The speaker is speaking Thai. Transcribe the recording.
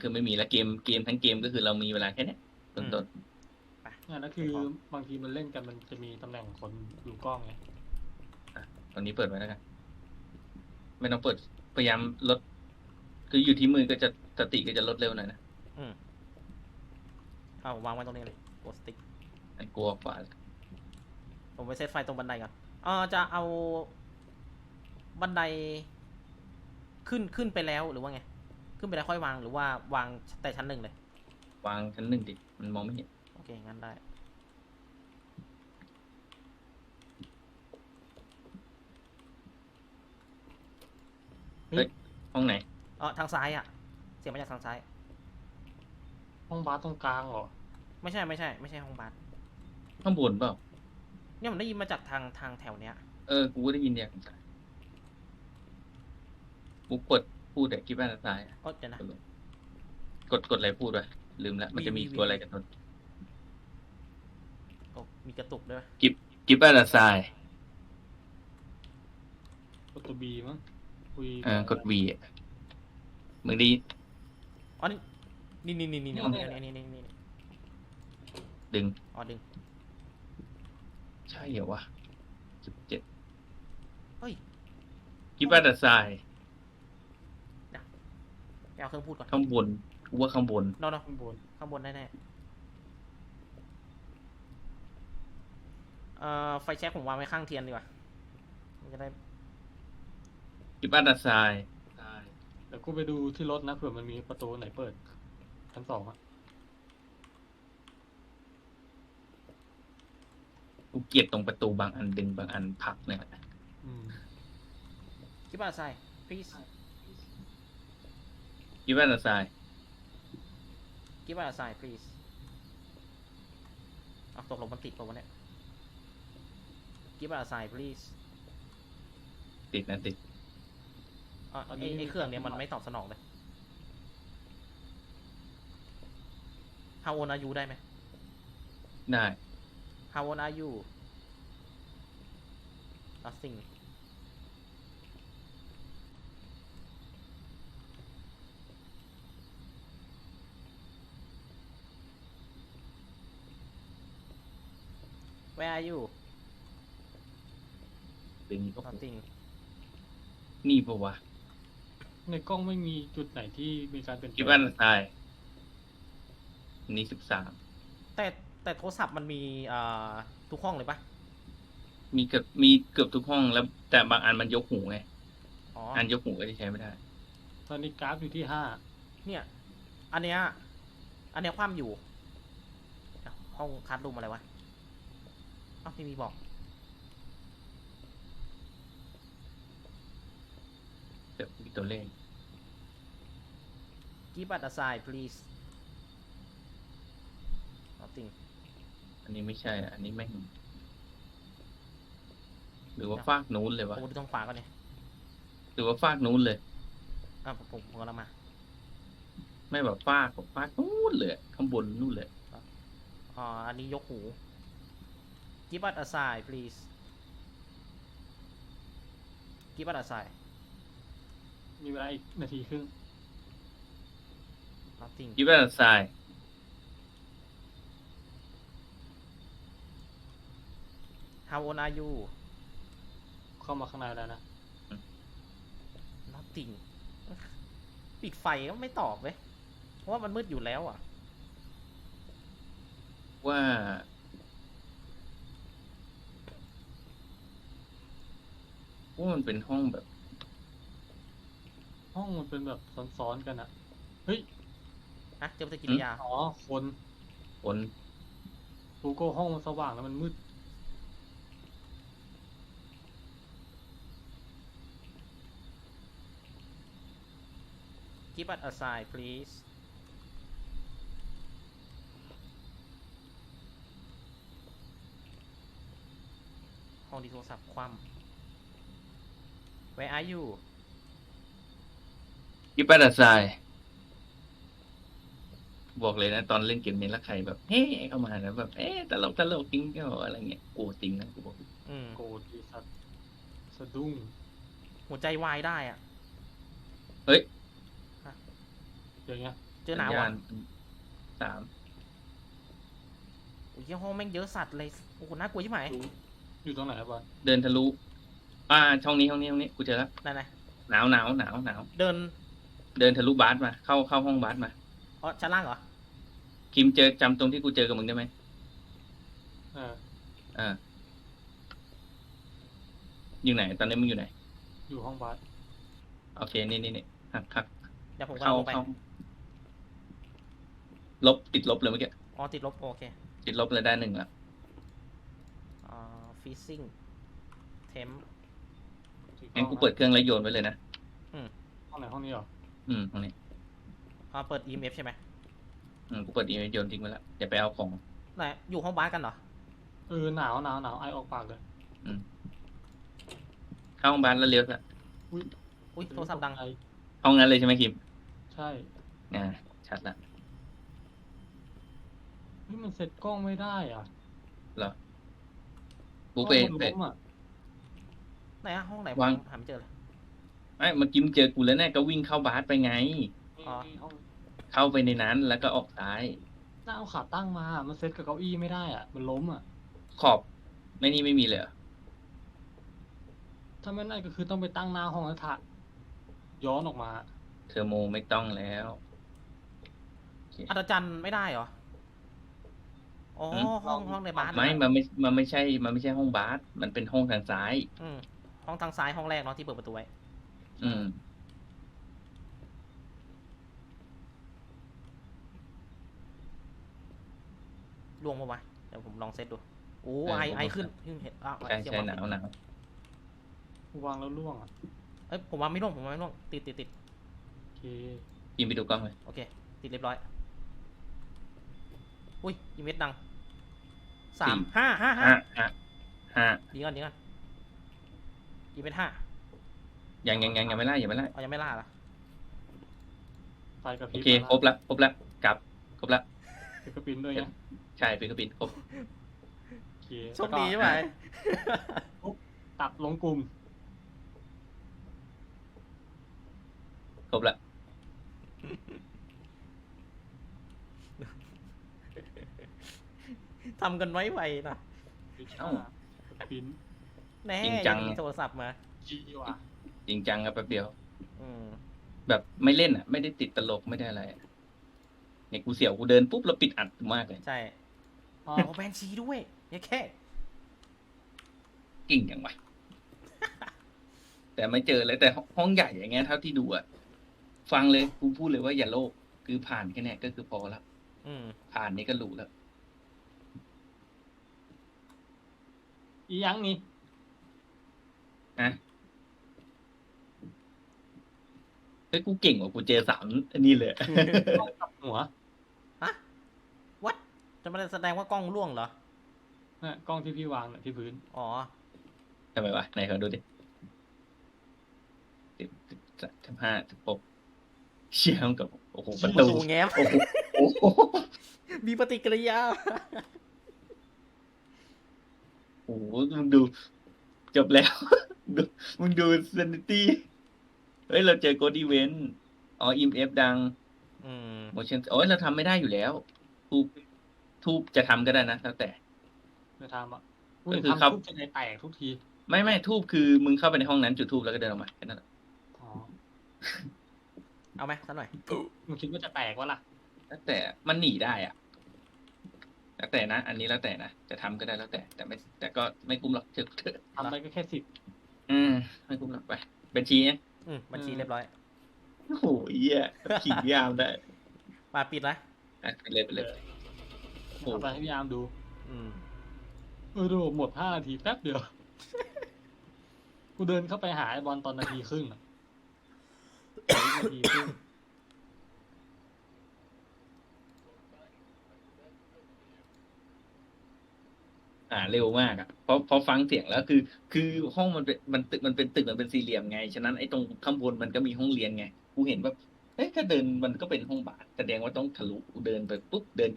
คือไม่มีแล้วเกมเกมทั้งเกมก็คือเรามีเวลาแค่เนี้ยต้นต้นเนี่ยแล้วคือบางทีมันเล่นกันมันจะมีตำแหน่งคนดูกล้องไงตอนนี้เปิดไว้แล้วกันไม่ต้องเปิดพยายามลด คืออยู่ที่มือก็จะสติก็จะลดเร็วหน่อยนะอืมเอาวางไว้ตรงนี้เลยโกสติ๊กไอ้กลัวกว่าผมไปเซตไฟตรงบันไดก่อนเออจะเอาบันไดขึ้นขึ้นไปแล้วหรือว่าไง ขึ้นไปแล้วค่อยวางหรือว่าวางแต่ชั้นหนึ่งเลย วางชั้นหนึ่งดิ มันมองไม่เห็น โอเค งั้นได้ห้องไหนเออทางซ้ายอะ เสียงมาจากทางซ้าย ห้องบาสตรงกลางเหรอ ไม่ใช่ไม่ใช่ ไม่ใช่ห้องบัสข้างบนเปล่า เนี่ยผมได้ยินมาจากทางทางแถวเนี้ย เออ กูก็ได้ยินอย่างนั้นกูกด พูดแต่คิดว่าจะตายอะโอ๊ยเดี๋ยวนะ กดกดอะไรพูดวะลืมละมันจะมีวีวี ตัวอะไรกันต้นโอ้มีกระตุกด้วยกิบบ้าตาทราย กดตัวบีมั้งคุยเออกดวีอะมึงไดี อ๋อนี่นี่นี่นี่นี่นี่นี่นี่นี่ดึง อ๋อดึง ใช่เหรอวะสิบเจ็ดเฮ้ยกิบบ้าตาทราย ไปเอาเครื่องพูดก่อนข้างบนกูว่าข้างบนนอนข้างบนข้างบนแน่ๆเอ่อไฟแช็กผมวางไว้ข้างเทียนดีกว่ามันจะได้กิบบ้าตาทรายเดี๋ยวกูไปดูที่รถนะเผื่อมันมีประตูไหนเปิดชั้นสองอะกูเกลียดตรงประตูบางอันดึงบางอันผลักเนี่ย อืม Keep aside please กิบบ้า ตาทราย Keep aside please เอาตกลงมันติดปะวะเนี่ย Keep aside please ติดนะติด อะไอ้ไอ้เครื่องเนี้ยมันไม่ตอบสนองเลย How old are you ได้ไหม ได้ How old are you Nothing แ Where are you ดึงโอ้โห Nothing นี่ปะวะในกล้องไม่มีจุดไหนที่มีการเปลี่ยนแปกิลบบ้างตาทรายอันนี้สิบสามแต่แต่โทรศัพท์มันมีอ่าทุกห้องเลยปะมีเกือบมีเกือบทุกห้องแล้ว แต่บางอันมันยกหูไงอ๋ออันยกหูก็จะใช้ไม่ได้ ตอนนี้กราฟอยู่ที่ห้าเนี่ย อันเนี้ยอันเนี้ยคว่ำอยู่เดี๋ยวห้องคัดรูมอะไรวะเอ้าไม่มีบอก เดี๋ยวมีตัวเลข Keep it aside please nothing อันนี้ไม่ใช่อะอันนี้แม่งหรือว่าฟากนู้นเลยวะผมดูตรงขวาก่อนเนี่ยหรือว่าฟากนู้นเลยอะผมผมผมกำลังมา ไม่แบบฟากแบบฟากนู้นเลยอะข้างบนนู้นเลยอ่าอันนี้ยกหู Keep it aside please Keep it aside มีเวลาอีกนาทีครึ่ง nothing คิดว่าทราย How old are you เข้ามาข้างในแล้วนะ nothing ปิดไฟก็ไม่ตอบเว้ยเพราะว่ามันมืดอยู่แล้วอะ ว่า ว่ามันเป็นห้องแบบ ห้องมันเป็นแบบซ้อนๆกันอะเฮ้ยฮะเจอปฏิกิริยาอ๋อคนคนกูโก้ห้องมันสว่างแล้วมันมืด Keep it aside please ห้องดีโทรศัพท์คว่ำ Where are you คิดว่าทรายบอกเลยนะ ตอนเล่นเกมนี้แล้วใครแบบเฮ้เข้ามาแล้วแบบเอ๊ะตลกตลกจริงก็อะไรเงี้ยโอ้จริงนะกูบอกอืมโกรธดีสัตว์สะดุ้งหัวใจวายได้อะเฮ้ยอย่างเงี้ยเจอหนาวสัญอะญณสามโอ้ยเหี้ยห้องแม่งเยอะสัตว์เลยโอ้โหน่ากลัวชิบหายดูอยู่ตรงไหนอะบอลเดินทะลุ อ่าช่องนี้ช่องนี้ช่องนี้กูเจอแล้วนั่นไงหนาวหนาวหนาวหนาวเดินเดินทะลุบาสมา เข้าเข้าห้องบาสมาอ๋อชั้นล่างเหรอคิมเจอจำตรงที่กูเจอกับมึงได้ไหมเอออ่าอยู่ไหน ตอนนี้มึงอยู่ไหน อยู่ห้องบาสโอเคนี่นี่นี่หักหักเดี๋ยวผมกำเข้าลังลงไปเข้าลบติดลบเลยเมื่อกี้อ๋อติดลบโอเคติดลบเลยได้หนึ่งละอ่าฟิซซิ่งเทม งั้นกูเปิดเครื่องแล้วโยนไว้เลยนะ ห้องไหนห้องนี้เหรออืมตรงนี้ อ่าเปิด EMF ใช่ไหมอืมกูเปิดอีเมลโยนทิ้งไว้แล้วอย่าไปเอาของ ไหนอยู่ห้องบาสกันเหรอ เออหนาวหนาวหนาวไอออกปากเลยเข้าห้องบาสแล้วเลี้ยวละอุ้ยโทรศัพท์ดัง ไอห้องนั้นเลยใช่ไหมคิมใช่อ่าชัดละ เฮ้ยมันเซ็ตกล้องไม่ได้อะเหรอกูไปกล้องมันไปล้มอะ ไหนอะห้องไหนวาง ผมหาไม่เจอเลยไม่เมื่อกี้มึงเจอกูแล้วเนี่ยก็วิ่งเข้าบาสไปไงนี่อ๋อนี่ห้องเข้าไปในนั้นแล้วก็ออกซ้าย น่าเอาขาตั้งมา มันเซ็ตกับเก้าอี้ไม่ได้อะ มันล้มอะ ขอบไม่นี่ไม่มีเลยเหรอถ้าไม่นั่นก็คือต้องไปตั้งหน้าห้องแล้วทะย้อนออกมา เทอร์โมไม่ต้องแล้ว อัศจรรย์ไม่ได้เหรอ อ๋ออืมห้องห้องในบาสไม่มันไม่มันไม่ใช่ มันไม่ใช่ห้องบาสมันเป็นห้องทางซ้าย อืม ห้องทางซ้ายห้องแรกเนาะที่เปิดประตูไว้อืม ล่วงปะวะเดี๋ยวผมลองเซตดูโอ้เออไอผมไอลองขึ้นเซตเพิ่งเห็นอะใช่เสียงใช่วางหนาวหนาววางแล้วล่วงอะเอ้ยผมวางไม่ล่วงผมวางไม่ล่วงติดติดติดโอเคยิงไปดูกล้องเลยโอเค ติดเรียบร้อย อุ้ยอีเมจดังสามห้าห้าห้าห้าห้าห้าดีก่อนดีก่อน อีเมจห้ายังยังยังยังไม่ไล่ยังไม่ไล่เอายังไม่ล่าละไฟกระพโอริบเคครบละครบละกลับครบละฟิกกระปินด้วยนะใช่ฟิงเกอร์ปินครบโอเคโชคดีใช่ไหม ตัดลงกลุ่มครบละทำกันไว้ไวนะ เอ้ากระปิน แน่จริงจัง Dạ. ยังมีโทรศัพท์มา จีว่ะจริงจังครับแป๊บเดียว อืมแบบไม่เล่นอะ ไม่ได้ติดตลกไม่ได้อะไรอะเนี่ยกูเสียวกูเดินปุ๊บแล้วปิดอัดมากเลยใช่อ๋อโอ้แบนชีด้วยเนี่ยแค่ กิ่งอย่างวะ แต่ไม่เจอเลยแต่ห้องใหญ่อย่างเงี้ยเท่าที่ดูอะฟังเลยกูพูดเลยว่าอย่าโลภคือผ่านแค่เนี้ยก็คือพอแล้วอืมผ่านนี้ก็รู้แล้วอีหยังนี่ นะเฮ้ยกูเก่งกว่ากูเจอสามอันนี้เลยกล้องกลับหัววัดจะมาแสดงว่ากล้องร่วงเหรอน่ะกล้องที่พี่วางน่ะที่พื้น อ๋อทำไมวะไหนขอดูดิสิบสิบสามสิบห้าสิบหกเชี่ยมนกับโอ้โหประประตูตูแง้มโอ้โหโอ้โหมีปฏิกิริยาโอ้โหมึงดู จบแล้วดูมึงดูซ a นิตี้เฮ้ย เราเจอโกดีเวนอ๋อ EMF ดังอืม motion โอ้ยเราทำไม่ได้อยู่แล้วทูบทูบจะทำก็ได้นะแล้วแต่จะทำอะก็คือครับทำทุกจะในแตกทุกที ไม่ไม่ทูบคือมึงเข้าไปในห้องนั้นจุดทูบแล้วก็เดินออกมาแค่นั้นแหละอ๋อเอาไหมสักหน่อยมึงคิดว่าจะแตกวะล่ะแล้วแต่มันหนีได้อะ แล้วแต่นะ อันนี้แล้วแต่นะ จะทำก็ได้แล้วแต่ แต่ไม่ แต่ก็ไม่คุ้มหรอกเถอะเถอะทำไปก็แค่สิบอืมไม่คุ้มหรอกไป บัญชีเนี่ยอืมบัญชีเรียบร้อย โอ้โหเหี้ยขี่ยามได้ มาปิดนะอะไปเลยไปเลยโอ้เอาไปให้พี่อาร์มดู อืมเออดูหมดห้านาทีแป๊บเดียว กูเดินเข้าไปหาไอ้บอลตอนนาทีครึ่งอะนาทีครึ่ง อ่าเร็วมากอะเพราะเพราะฟังเสียงแล้วคือ คือห้องมันเป็นมันตึกมันเป็นตึกมันเป็นสี่เหลี่ยมไงฉะนั้นไอ้ตรงข้างบนมันก็มีห้องเรียนไงกูเห็นว่าเอ้ยก็เดินมันก็เป็นห้องบาทแสดงว่าต้องทะลุเดินไปปุ๊บเดิน